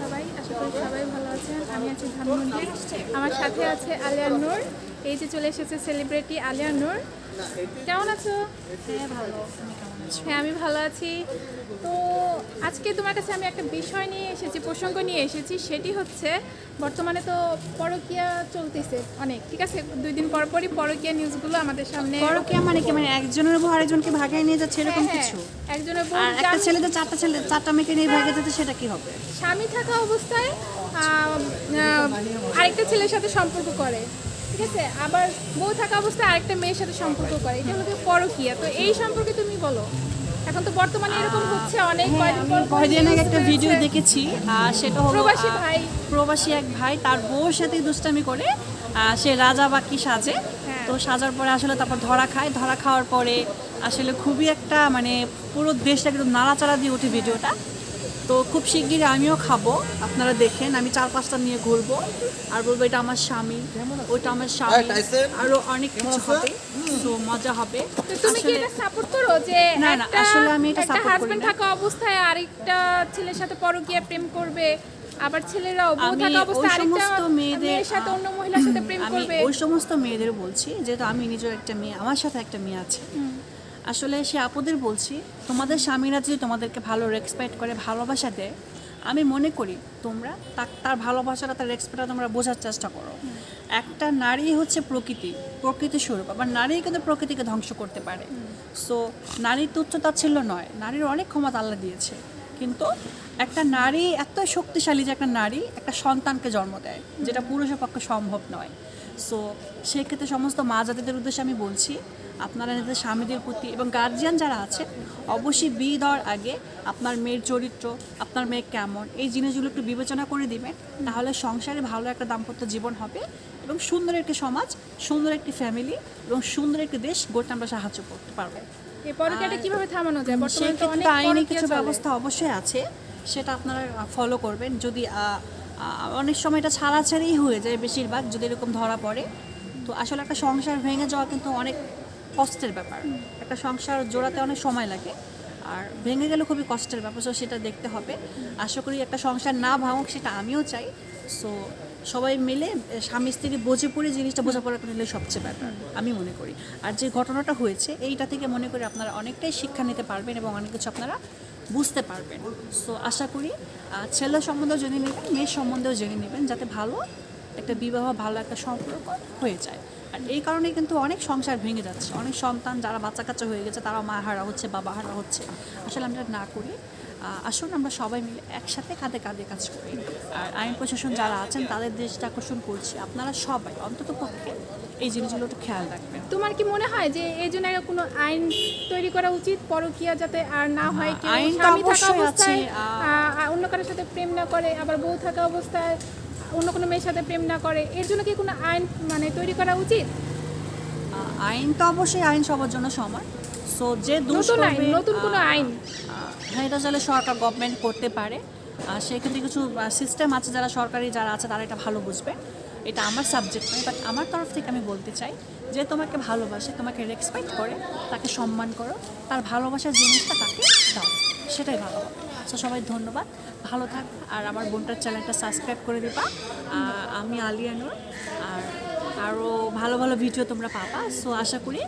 সবাই? আশা করি সবাই ভালো আছেন। আমি আমার সাথে আছে আলিয়া নূর। এই যে চলে এসেছে সেলিব্রিটি আলিয়া নূর। কেমন আছো? হ্যাঁ ভালো। হ্যাঁ আমি ভালো আছি। তো আজকে তোমার কাছে আমি একটা বিষয় নিয়ে এসেছি প্রসঙ্গ নিয়ে এসেছি সেটি হচ্ছে বর্তমানে তো পরকীয়া চলতেছে অনেক ঠিক আছে? দুই দিন পর পরই পরকীয়া নিউজগুলো আমাদের সামনে পরকীয়া মানে কি? মানে একজনের উপর আরেকজনকে ভাগায় নিয়ে যাচ্ছে এরকম হ্যাঁ, কিছু? একজনের বউ আর একটা ছেলে তো চারটা ছেলে চারটা মেয়েকে নিয়ে ভাগে যাচ্ছে সেটা কি হবে? স্বামী থাকা অবস্থায় আরেকটা ছেলের সাথে সম্পর্ক করে। ঠিক আছে? আবার বউ থাকা অবস্থায় আরেকটা মেয়ের সাথে সম্পর্ক করে। এটা হলো কি পরকীয়া? তো এই সম্পর্কে তুমি বলো। এখন তো বর্তমানে এরকম হচ্ছে অনেক পর কয়দিন আগে একটা ভিডিও দেখেছি আর সেটা হলো প্রবাসী ভাই। প্রবাসী এক ভাই তার বউর সাথে দুষ্টামি করে সে রাজা বাকি সাজে। হ্যাঁ। তো সাজার পরে আসলে তারপর ধরা খায়। ধরা খাওয়ার পরে আসলে খুবই একটা মানে পুরো দেশটা কিন্তু নাড়াচাড়া দিয়ে ওঠে ভিডিওটা। তো খুব শিগগিরই আমিও খাব। আপনারা দেখেন আমি চার পাঁচটা নিয়ে ঘুরবো। আর বলব এটা আমার স্বামী ওইটা আমার স্বামী। আরও অনেক কিছু হবে তো মজা হবে। তুমি কি এটা সাপোর্ট করো যে না, না, আসলে আমি এটা একটা করি হাজবেন্ড থাকা অবস্থায় আরেকটা ছেলের সাথে পরকীয়া প্রেম করবে আবার ছেলেরাও বউ আমি থাকা অবস্থায় আরেকটা মেয়েদের সাথে অন্য মহিলার সাথে প্রেম করবে। ওই সমস্ত মেয়েদের বলছি যেহেতু আমি নিজের একটা মেয়ে আমার সাথে একটা মেয়ে আছে। আসলে সে আপুদের বলছি, তোমাদের স্বামীরা যদি তোমাদেরকে ভালো রেসপেক্ট করে, ভালোবাসা দেয়, আমি মনে করি তোমরা তার ভালোবাসাটা, তার রেসপেক্টটা তোমরা বোঝার চেষ্টা করো। একটা নারী হচ্ছে প্রকৃতি প্রকৃতি স্বরূপ আবার নারী কিন্তু প্রকৃতিকে ধ্বংস করতে পারে। সো নারীর তুচ্ছতা ছিল নয়, নারীর অনেক ক্ষমতা আল্লাহ দিয়েছে। কিন্তু একটা নারী এত শক্তিশালী যে একটা নারী একটা সন্তানকে জন্ম দেয়, যেটা পুরুষের পক্ষে সম্ভব নয়। সো সেক্ষেত্রে সমস্ত মা জাতিদের উদ্দেশ্যে আমি বলছি আপনারা নিজেদের স্বামীদের প্রতি এবং গার্জিয়ান যারা আছে অবশ্যই বিয়ে দেওয়ার আগে আপনার মেয়ের চরিত্র আপনার মেয়ে কেমন এই জিনিসগুলো একটু বিবেচনা করে দিবেন তাহলে সংসারে ভালো একটা দাম্পত্য জীবন হবে এবং সুন্দর একটি সমাজ সুন্দর একটি ফ্যামিলি এবং সুন্দর একটি দেশ গড়তে আমরা সাহায্য করতে পারব। পরকীয়াটা কীভাবে থামানো যায়? বর্তমানে তো অনেক আইনি কিছু ব্যবস্থা অবশ্যই আছে সেটা আপনারা ফলো করবেন। যদি অনেক সময় এটা ছাড়াছাড়িই হয়ে যায় বেশিরভাগ যদি এরকম ধরা পড়ে। তো আসলে একটা সংসার ভেঙে যাওয়া কিন্তু অনেক কষ্টের ব্যাপার। একটা সংসার জোড়াতে অনেক সময় লাগে, আর ভেঙে গেলে খুবই কষ্টের ব্যাপার সো সেটা দেখতে হবে। আশা করি একটা সংসার না ভাঙুক, সেটা আমিও চাই। সো সবাই মিলে স্বামী স্ত্রী বোঝে পড়ে জিনিসটা বোঝাপড়া নিলে সবচেয়ে ব্যাপার, আমি মনে করি। আর যে ঘটনাটা হয়েছে, এইটা থেকে মনে করি আপনারা অনেকটাই শিক্ষা নিতে পারবেন এবং অনেক কিছু আপনারা বুঝতে পারবেন। সো আশা করি ছেলে সম্বন্ধেও জেনে নেবেন মেয়ের সম্বন্ধেও জেনে নেবেন, যাতে ভালো একটা বিবাহ, ভালো একটা সম্পর্ক হয়ে যায়। আর এই কারণে কিন্তু অনেক সংসার ভেঙে যাচ্ছে। অনেক সন্তান যারা বাচ্চা কাচ্চা হয়ে গেছে তারা মা হারা হচ্ছে বাবা হারা হচ্ছে। আসলে আমরা না করি। আসুন আমরা সবাই মিলে একসাথে কাঁধে কাঁধে কাজ করি। আর আইন প্রশাসন যারা আছেন তাদের দৃষ্টি আকর্ষণ করছি। আপনারা সবাই অন্তত পক্ষে এই জিনিসগুলো একটু খেয়াল রাখবেন। তোমার কি মনে হয় যে এই জন্য কোনো আইন তৈরি করা উচিত পরকীয়া যাতে আর না হয়? আইন অবশ্যই আছে, অন্য কারোর সাথে প্রেম না করে আবার বউ থাকা অবস্থায় অন্য কোনো মেয়ের সাথে প্রেম না করে এর জন্য কি কোনো আইন মানে তৈরি করা উচিত? আইন তো অবশ্যই আইন সবার জন্য সমান। সো যে দোষ নতুন আইন নতুন কোনো আইন? হ্যাঁ এটা আসলে সরকার গভর্নমেন্ট করতে পারে। আর সেক্ষেত্রে কিছু সিস্টেম আছে যারা সরকারি যারা আছে তারা এটা ভালো বুঝবে। এটা আমার সাবজেক্ট নয় বাট আমার তরফ থেকে আমি বলতে চাই যে তোমাকে ভালোবাসে তোমাকে রেসপেক্ট করে তাকে সম্মান করো তার ভালোবাসার জিনিসটা তাকে দাও সেটাই ভালো সো সবাই ধন্যবাদ। ভালো থাক আর আমার বোনটার চ্যানেলটা সাবস্ক্রাইব করে দিবা। আমি আলিয়া নূর আর আরও ভালো ভালো ভিডিও তোমরা পাবা। সো আশা করি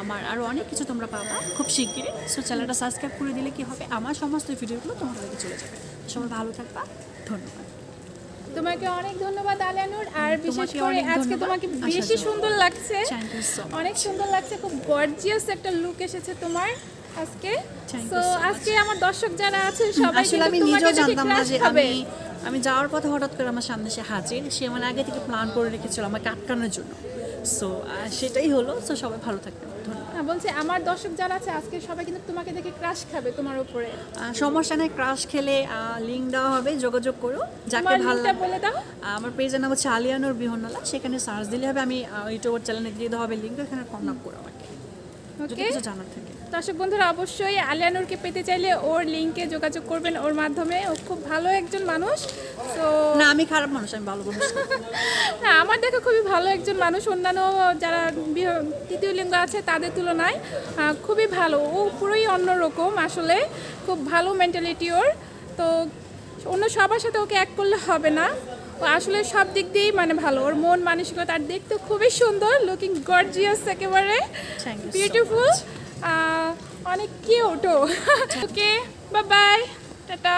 আমার আরও অনেক কিছু তোমরা পাবা খুব শিগগিরই। সো চ্যানেলটা সাবস্ক্রাইব করে দিলে কি হবে? আমার সমস্ত ভিডিওগুলো তোমাদের কাছে চলে যাবে। সবাই ভালো থাকবা ধন্যবাদ। তোমাকে অনেক ধন্যবাদ আলিয়ানুর আর বিশেষ করে আজকে তোমাকে বেশি সুন্দর লাগছে. অনেক সুন্দর লাগছে খুব গর্জিয়াস একটা লুক এসেছে তোমার। আজকে? Much. আজকে আমার দর্শক যারা আছে সবাই আসলে আমি নিজেও জানতাম না যে আমি আমি যাওয়ার কথা হঠাৎ করে আমার সামনে সে হাজির। সে মানে আগে থেকে প্ল্যান করে রেখেছিল আমাকে আটকানোর জন্য। সো সেটাই হলো। সো সবাই ভালো ধন্যবাদ। হ্যাঁ বলছে আমার দর্শক যারা আছে আজকে সবাই কিন্তু তোমাকে দেখে ক্রাশ খাবে তোমার উপরে। সমস্যা নেই ক্রাশ খেলে লিঙ্ক দেওয়া হবে যোগাযোগ করো। যাকে ভালো বলে দাও। আমার পেজের নাম হচ্ছে আলিয়ানুর বিহনালা সেখানে সার্চ দিলে হবে আমি ইউটিউবের চ্যানেলে দিয়ে দেওয়া হবে লিঙ্ক এখানে কন্ট্যাক্ট করো আমাকে। যদি ওকে কিছু জানার থাকে। দর্শক বন্ধুরা অবশ্যই আলিয়ানুরকে পেতে চাইলে ওর লিঙ্কে যোগাযোগ করবেন ওর মাধ্যমে। ও খুব ভালো একজন মানুষ তো না আমি খারাপ মানুষ আমি ভালো মানুষ। না। আমার দেখা খুবই ভালো একজন মানুষ। অন্যান্য যারা তৃতীয় লিঙ্গ আছে তাদের তুলনায় খুবই ভালো। ও পুরোই অন্যরকম আসলে খুব ভালো মেন্টালিটি ওর। তো অন্য সবার সাথে ওকে এক করলে হবে না। ও আসলে সব দিক দিয়েই মানে ভালো। ওর মন মানসিকতা আর দেখতে খুবই সুন্দর লুকিং গর্জিয়াস একেবারে। বিউটিফুল অনেক কিউটও ওকে বাবাই বাই টাটা।